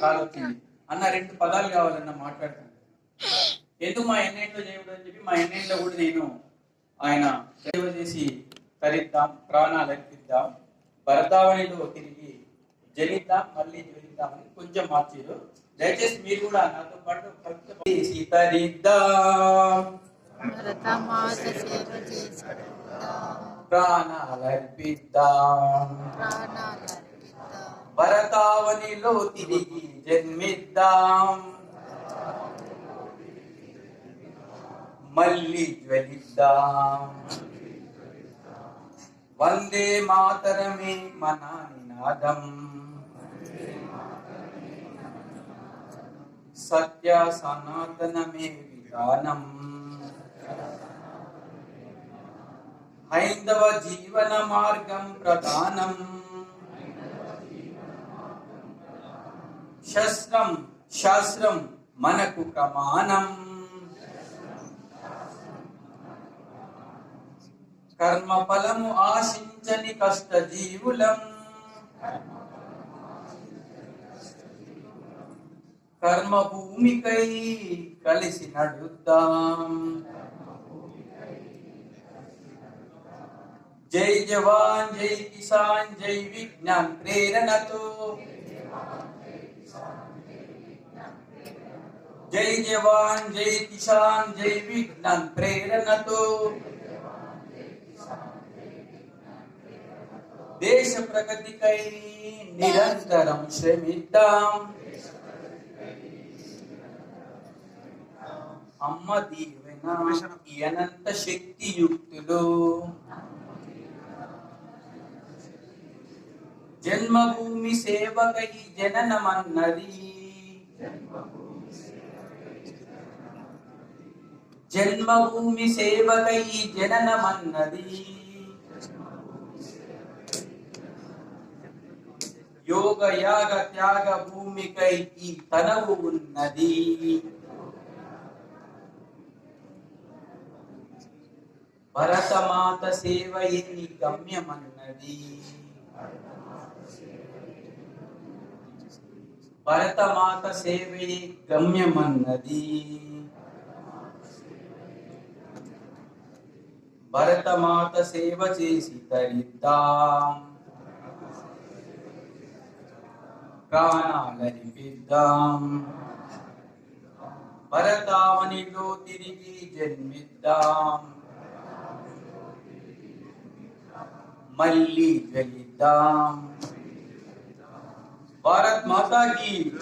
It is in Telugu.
చాలా వచ్చింది అన్న రెండు పదాలు కావాలన్న మాట్లాడతాను ఎందుకు మా ఎన్నేళ్ళు చేయడం అని చెప్పి మా ఎన్నేళ్ళలో కూడా నేను ఆయన సేవ చేసి తరిద్దాం ప్రాణాలు అర్పిద్దాం భరతావనిలో తిరిగి జనిద్దాం మళ్ళీ జ్వలిద్దామని కొంచెం మార్చారు దయచేసి మీరు కూడా నాతో పాటు కలిసి సీతరిద్దాం భరతమాత సేవ చేసి ప్రాణాలు అర్పిద్దాం. ప్రాణాలు అర్పిద్దాం. భరతావనిలో తిరిగి జన్మిద్దాం. మళ్ళీ జ్వలిద్దాం. వందే మాతరమే మన నినాదం సత్య సనాతనమే విధానం. హైందవ జీవన మార్గం ప్రధానం. శస్త్రం శాస్త్రం మనకు ప్రమాణం. కర్మ ఫలము ఆశించని కష్ట జీవులం కర్మ భూమికై కలిసి నడుద్దాం. జై జవాన్ జై కిసాన్ జై విజ్ఞాన్ ప్రేరణతో. జై జవాన్ జై కిసాన్ జై విజ్ఞాన్ ప్రేరణతో. దేశ ప్రగతికై నిరంతరం శ్రమిద్దాం. అమ్మ దీవెన ఈ అనంత శక్తియుక్తులు. జన్మభూమి సేవకై జననమన్నది. జన్మభూమి సేవకై జననమన్నది. యోగ యాగ త్యాగ భూమికై ఈ తనవు ఉన్నది. భరతమాత సేవ గమ్యమన్నది. భరతమాత సేవే గమ్యమన్నది. భరతమాత సేవ చేసి తరిద్దాం. ప్రాణాలనిపిద్దాం భరతావనిలో తిరిగి జన్మిద్దాం. మళ్ళీ జలిద్దాం. भारत माता की।